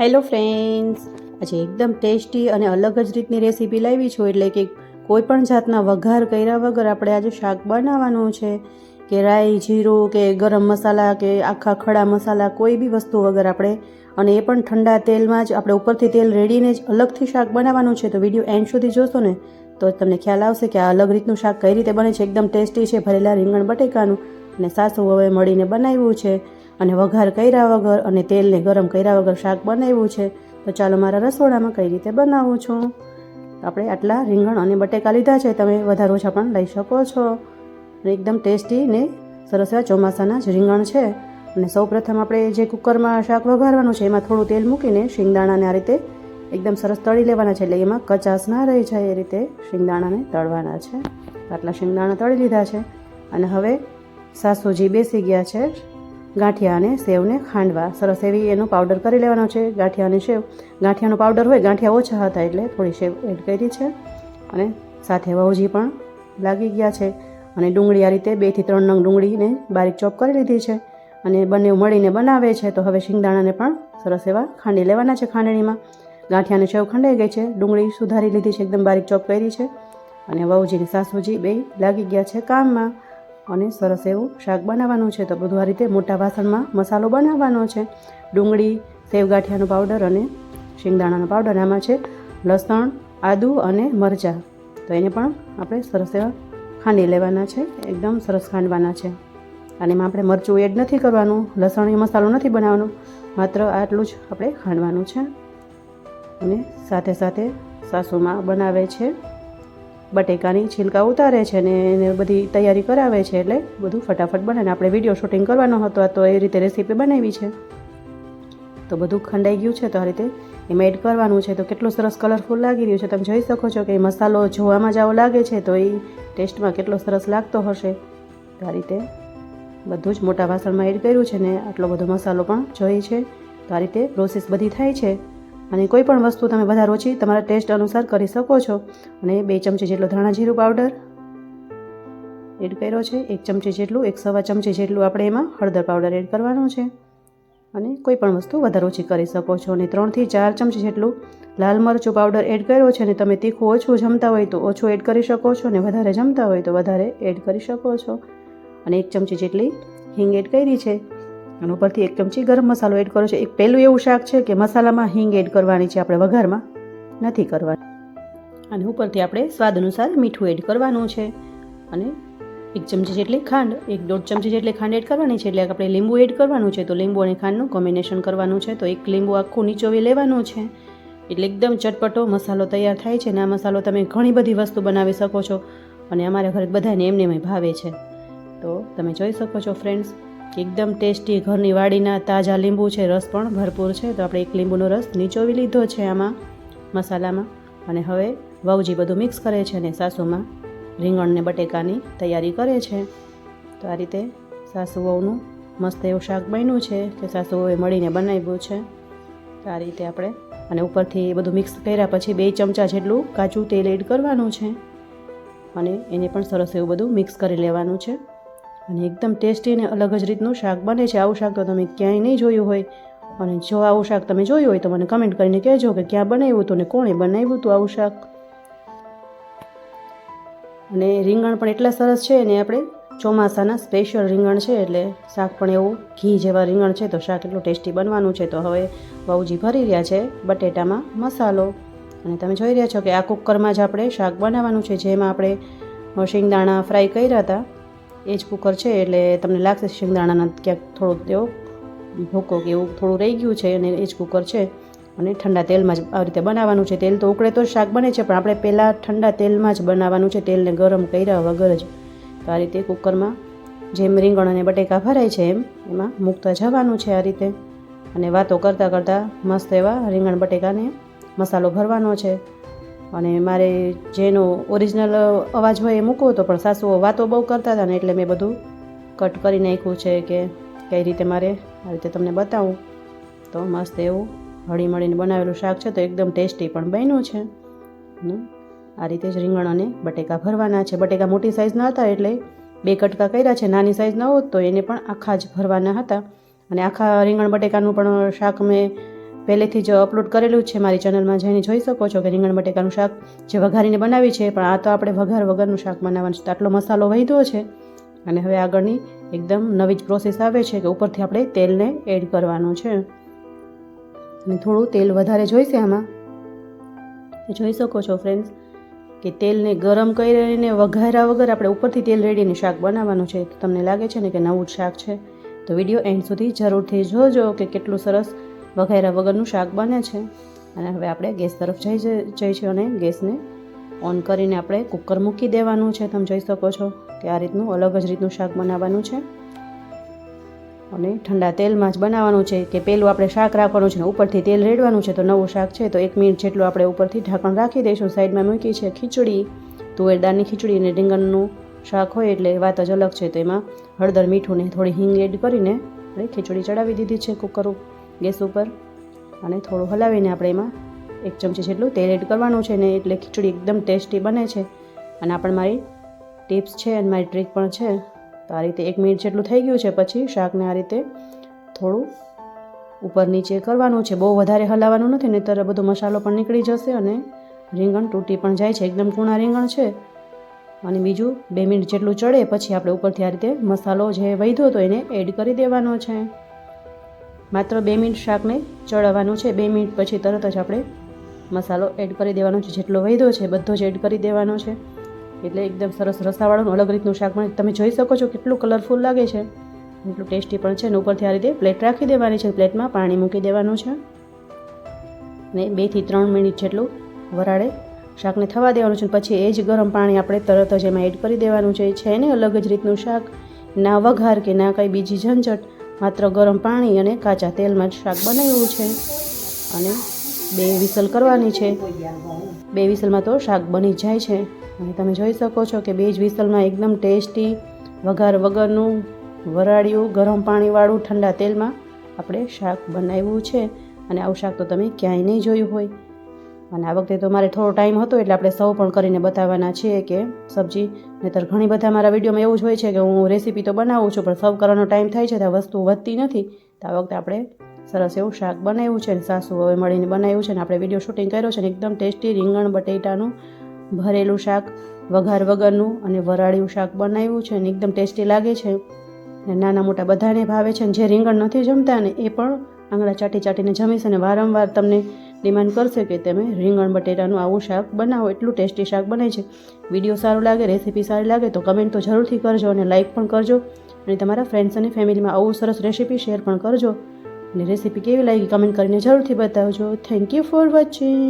Hello friends આજે એકદમ tasty અને અલગ જ રીતની રેસીપી લાવી છું, એટલે કે કોઈ પણ જાતના વઘાર કર્યા વગર આપણે આજે શાક બનાવવાનું છે. કે રાઈ, જીરું, કે ગરમ મસાલા, કે આખા ખડા મસાલા, કોઈ બી વસ્તુ વગર આપણે. અને એ પણ ઠંડા તેલમાં જ આપણે ઉપરથી તેલ રેડીને જ અલગથી શાક બનાવવાનું છે. તો વીડિયો એન્ડ સુધી જોશો ને, તો તમને ખ્યાલ આવશે કે આ અલગ રીતનું શાક કઈ રીતે બને છે. એકદમ ટેસ્ટી છે ભરેલા રીંગણ બટેકાનું. અને સાસુ હવે મળીને બનાવ્યું છે. અને વઘાર કર્યા વગર અને તેલને ગરમ કર્યા વગર શાક બનાવ્યું છે. તો ચાલો મારા રસોડામાં કઈ રીતે બનાવું છું? આપણે આટલા રીંગણ અને બટેકા લીધા છે. તમે વધારે ઓછા પણ લઈ શકો છો. અને એકદમ ટેસ્ટી ને સરસ એવા ચોમાસાના જ રીંગણ છે. અને સૌપ્રથમ આપણે જે કુકરમાં શાક વઘારવાનું છે, એમાં થોડું તેલ મૂકીને શિંગદાણાને આ રીતે એકદમ સરસ તળી લેવાના છે. એટલે એમાં કચાસ ના રહી જાય એ રીતે શિંગદાણાને તળવાના છે. આટલા શિંગદાણા તળી લીધા છે. અને હવે સાસુજી બેસી ગયા છે. ગાંઠિયા અને સેવને ખાંડવા. સરસ એવી એનો પાવડર કરી લેવાનો છે. ગાંઠિયા અને સેવ. ગાંઠિયાનો પાવડર હોય, ગાંઠિયા ઓછા હતા એટલે થોડી સેવ એડ કરી છે. અને સાથે વહુજી પણ લાગી ગયા છે. અને ડુંગળી આ રીતે બેથી ત્રણ નંગ ડુંગળીને બારીક ચોપ કરી લીધી છે. અને બંને મળીને બનાવે છે. તો હવે શિંગદાણાને પણ સરસ એવા ખાંડી લેવાના છે ખાંડણીમાં. ગાંઠિયાને સેવ ખંડાઈ ગઈ છે. ડુંગળી સુધારી લીધી છે. એકદમ બારીક ચોપ કરી છે. અને વહુજીની સાસુજી બે લાગી ગયા છે કામમાં. અને સરસ એવું શાક બનાવવાનું છે. તો બધું આ રીતે મોટા વાસણમાં મસાલો બનાવવાનો છે. ડુંગળી, સેવગાંઠિયાનો પાવડર અને શિંગદાણાનો પાવડર, આમાં છે લસણ, આદુ અને મરચાં. તો એને પણ આપણે સરસ એવા ખાંડી લેવાના છે. એકદમ સરસ ખાંડવાના છે. અને એમાં આપણે મરચું એડ નથી કરવાનું, લસણ મસાલો નથી બનાવવાનો, માત્ર આટલું જ આપણે ખાંડવાનું છે. અને સાથે સાથે સાસુમાં બનાવે છે. બટેકાની છિલકા ઉતારે છે ને એને બધી તૈયારી કરાવે છે એટલે બધું ફટાફટ બને આપણે વીડિયો શૂટિંગ કરવાનો હતો તો એ રીતે રેસીપી બનાવી છે. તો બધું ખંડાઈ ગયું છે તો આ રીતે એમાં એડ કરવાનું છે. તો કેટલું સરસ કલરફુલ લાગી રહ્યું છે. તમે જોઈ શકો છો કે મસાલો જોવામાં જ આવો લાગે છે તો એ ટેસ્ટમાં કેટલો સરસ લાગતો હશે. તો આ રીતે બધું જ મોટા વાસણમાં એડ કર્યું છે ને આટલો બધો મસાલો પણ જોઈ છે. તો આ રીતે પ્રોસેસ બધી થાય છે. અને કોઈ પણ વસ્તુ તમે વધારે ઓછી તમારા ટેસ્ટ અનુસાર કરી શકો છો. અને બે ચમચી જેટલો ધાણા જીરું પાવડર એડ કર્યો છે. એક ચમચી જેટલું, એક સવા ચમચી જેટલું આપણે એમાં હળદર પાવડર એડ કરવાનું છે. અને કોઈ પણ વસ્તુ વધારે ઓછી કરી શકો છો. અને ત્રણથી ચાર ચમચી જેટલું લાલ મરચું પાવડર એડ કર્યો છે અને તમે તીખું ઓછું જમતા હોય તો ઓછું એડ કરી શકો છો અને વધારે જમતા હોય તો વધારે એડ કરી શકો છો. અને એક ચમચી જેટલી હિંગ એડ કરી છે. અને ઉપરથી એક ચમચી ગરમ મસાલો એડ કરો છે. એક પહેલું એવું શાક છે કે મસાલામાં હિંગ એડ કરવાની છે આપણે વઘારમાં. નથી કરવાની. અને ઉપરથી આપણે સ્વાદ અનુસાર મીઠું એડ કરવાનું છે. અને એક ચમચી જેટલી ખાંડ, એક દોઢ ચમચી જેટલી ખાંડ એડ કરવાની છે. એટલે આપણે લીંબુ એડ કરવાનું છે. તો લીંબુ અને ખાંડનું કોમ્બિનેશન કરવાનું છે. તો એક લીંબુ આખું નીચોવી લેવાનું છે. એટલે એકદમ ચટપટો મસાલો તૈયાર થાય છે. અને આ મસાલો તમે ઘણી બધી વસ્તુ બનાવી શકો છો. અને અમારા ઘરે બધાને એમને એમ ભાવે છે. તો તમે જોઈ શકો છો ફ્રેન્ડ્સ એકદમ ટેસ્ટી ઘરની વાડીના તાજા લીંબુ છે, રસ પણ ભરપૂર છે. તો આપણે એક લીંબુનો રસ નીચોવી લીધો છે આમાં, મસાલામાં. અને હવે વહુજી બધું મિક્સ કરે છે અને સાસુમાં રીંગણને બટેકાની તૈયારી કરે છે. તો આ રીતે સાસુ વહુનું મસ્ત એવું શાક બન્યું છે કે સાસુ વહુએ મળીને બનાવ્યું છે. તો આ રીતે આપણે અને ઉપરથી એ બધું મિક્સ કર્યા પછી બે ચમચા જેટલું કાચું તેલ એડ કરવાનું છે. અને એને પણ સરસ એવું બધું મિક્સ કરી લેવાનું છે. અને એકદમ ટેસ્ટી અને અલગ જ રીતનું શાક બને છે. આવું શાક તો તમે ક્યાંય નહીં જોયું હોય. અને જો આવું શાક તમે જોયું હોય તો મને કમેન્ટ કરીને કહેજો કે ક્યાં બનાવ્યું હતું ને કોણે બનાવ્યું હતું આવું શાક. અને રીંગણ પણ એટલા સરસ છે ને આપણે ચોમાસાના સ્પેશિયલ રીંગણ છે એટલે શાક પણ એવું ઘી જેવા રીંગણ છે તો શાક એટલું ટેસ્ટી બનવાનું છે. તો હવે વહુજી ભરી રહ્યા છે બટેટામાં મસાલો. અને તમે જોઈ રહ્યા છો કે આ કુકરમાં જ આપણે શાક બનાવવાનું છે. જેમાં આપણે શિંગદાણા ફ્રાય કર્યા હતા. એ જ કુકર છે, એટલે તમને લાગશે શિંગદાણાના ક્યાંક થોડો તેવો ભૂકો કે એવું થોડું રહી ગયું છે અને એ જ કુકર છે. અને ઠંડા તેલમાં જ આવી રીતે બનાવવાનું છે. તેલ તો ઉકળે તો શાક બને છે, પણ આપણે પહેલાં ઠંડા તેલમાં જ બનાવવાનું છે, તેલને ગરમ કર્યા વગર જ. તો આ રીતે કુકરમાં જેમ રીંગણ અને બટેકા ભરાય છે એમ, એમાં મૂકતા જવાનું છે આ રીતે. અને વાતો કરતાં કરતાં મસ્ત એવા રીંગણ બટેકાને મસાલો ભરવાનો છે. અને મારે જેનો ઓરિજિનલ અવાજ હોય એ મૂકવો હતો, પણ સાસુઓ વાતો બહુ કરતા હતા ને એટલે મેં બધું કટ કરી નાખ્યું છે કે કઈ રીતે મારે આ રીતે તમને બતાવું. તો મસ્ત એવું હળી મળીને બનાવેલું શાક છે, તો એકદમ ટેસ્ટી પણ બન્યું છે. આ રીતે જ રીંગણ અને બટેકા ભરવાના છે. બટેકા મોટી સાઇઝના હતા એટલે બે કટકા કર્યા છે. નાની સાઇઝના હોત તો એને પણ આખા જ ભરવાના હતા. અને આખા રીંગણ બટેકાનું પણ શાક મેં પહેલેથી જ અપલોડ કરેલું છે. મારી ચેનલમાં જઈને જોઈ શકો છો કે રીંગણ બટેકાનું શાક જે વઘારીને બનાવી છે, પણ આ તો આપણે વઘાર વગરનું શાક બનાવવાનું છે. આટલો મસાલો વહીધો છે અને હવે આગળની એકદમ નવી જ પ્રોસેસ આવે છે કે ઉપરથી આપણે તેલને એડ કરવાનું છે. અને થોડું તેલ વધારે જોઈશે આમાં. જોઈ શકો છો ફ્રેન્ડ્સ કે તેલને ગરમ કરીને વઘાર્યા વગર આપણે ઉપરથી તેલ રેડીને શાક બનાવવાનું છે. તો તમને લાગે છે ને કે નવું જ શાક છે? તો વીડિયો એન્ડ સુધી જરૂરથી જોજો કે કેટલું સરસ વઘાર્યા વગરનું શાક બને છે. અને હવે આપણે ગેસ તરફ જઈ જઈ છે અને ગેસને ઓન કરીને આપણે કુકર મૂકી દેવાનું છે. તમે જોઈ શકો છો કે આ રીતનું અલગ જ રીતનું શાક બનાવવાનું છે. અને ઠંડા તેલમાં જ બનાવવાનું છે કે પહેલું આપણે શાક રાખવાનું છે ને ઉપરથી તેલ રેડવાનું છે. તો નવું શાક છે તો એક મિનિટ જેટલું આપણે ઉપરથી ઢાંકણ રાખી દઈશું. સાઈડમાં મૂકી છે ખીચડી તુવેર દાળની ખીચડી અને રીંગણનું શાક હોય એટલે વાત જ અલગ છે. તો એમાં હળદર, મીઠું ને થોડી હિંગ એડ કરીને આપણે ખીચડી ચડાવી દીધી છે કુકર ગેસ ઉપર અને થોડું હલાવીને આપણે એમાં એક ચમચી જેટલું તેલ એડ કરવાનું છે ને એટલે ખીચડી એકદમ ટેસ્ટી બને છે. અને આપણે મારી ટિપ્સ છે અને મારી ટ્રીક પણ છે. તો આ રીતે એક મિનિટ જેટલું થઈ ગયું છે પછી શાકને આ રીતે થોડું ઉપર નીચે કરવાનું છે. બહુ વધારે હલાવવાનું નથી, નહીંતર બધો મસાલો પણ નીકળી જશે અને રીંગણ તૂટી પણ જાય છે. એકદમ કૂણા રીંગણ છે. અને બીજું બે મિનિટ જેટલું ચડે પછી આપણે ઉપરથી આ રીતે મસાલો જે વધ્યો હતો એને એડ કરી દેવાનો છે. માત્ર બે મિનિટ શાકને ચડાવવાનું છે. બે મિનિટ પછી તરત જ આપણે મસાલો એડ કરી દેવાનો છે. જેટલો વૈધો છે બધો જ એડ કરી દેવાનો છે. એટલે એકદમ સરસ રસાવાળાનું અલગ રીતનું શાક બને. તમે જોઈ શકો છો કેટલું કલરફુલ લાગે છે. એટલું ટેસ્ટી પણ છે અને ઉપરથી આ રીતે પ્લેટ રાખી દેવાની છે. પ્લેટમાં પાણી મૂકી દેવાનું છે. ને બેથી ત્રણ મિનિટ જેટલું વરાળે શાકને થવા દેવાનું છે. પછી એ જ ગરમ પાણી આપણે તરત જ એમાં એડ કરી દેવાનું છે. છે ને અલગ જ રીતનું શાક. ના વઘાર કે ના કંઈ બીજી ઝંઝટ. માત્ર ગરમ પાણી અને કાચા તેલમાં જ શાક બનાવ્યું છે. અને બે વિસલ કરવાની છે. બે વિસલમાં તો શાક બની જાય છે. અને તમે જોઈ શકો છો કે બે જ વિસલમાં એકદમ ટેસ્ટી, વઘાર વગરનું, વરાળિયું, ગરમ પાણીવાળું ઠંડા તેલમાં આપણે શાક બનાવ્યું છે. અને આવું શાક તો તમે ક્યાંય નહીં જોયું હોય. અને આ વખતે તો મારે થોડો ટાઈમ હતો એટલે આપણે સૌ પણ કરીને બતાવવાના છીએ કે, સબ્જી, નહીતર ઘણી બધા મારા વિડીયોમાં એવું જ હોય છે કે હું રેસીપી તો બનાવું છું, પણ સર્વ કરવાનો ટાઈમ થાય છે ત્યાં વસ્તુ વધતી નથી. તો આ વખતે આપણે સરસ એવું શાક બનાવ્યું છે અને સાસુ હવે મળીને બનાવ્યું છે અને આપણે વીડિયો શૂટિંગ કર્યો છે અને એકદમ ટેસ્ટી રીંગણ બટેટાનું ભરેલું શાક, વઘાર વગરનું અને વરાળિયું શાક બનાવ્યું છે અને એકદમ ટેસ્ટી લાગે છે. અને નાના મોટા બધાને ભાવે છે અને જે રીંગણ નથી જમતા ને એ પણ આંગળા ચાટી ચાટીને જમીશ અને વારંવાર તમને ડિમાન્ડ કરશે કે તમે રીંગણ, બટેટાનું આવું શાક બનાવો. એટલું ટેસ્ટી શાક બને છે. વીડિયો સારો લાગે, રેસીપી સારી લાગે, તો કમેન્ટ તો જરૂરથી કરજો અને લાઇક પણ કરજો. અને તમારા ફ્રેન્ડ્સ અને ફેમિલીમાં આવું સરસ રેસીપી શેર પણ કરજો. અને રેસીપી કેવી લાગી કમેન્ટ કરીને જરૂરથી બતાવજો. Thank you for watching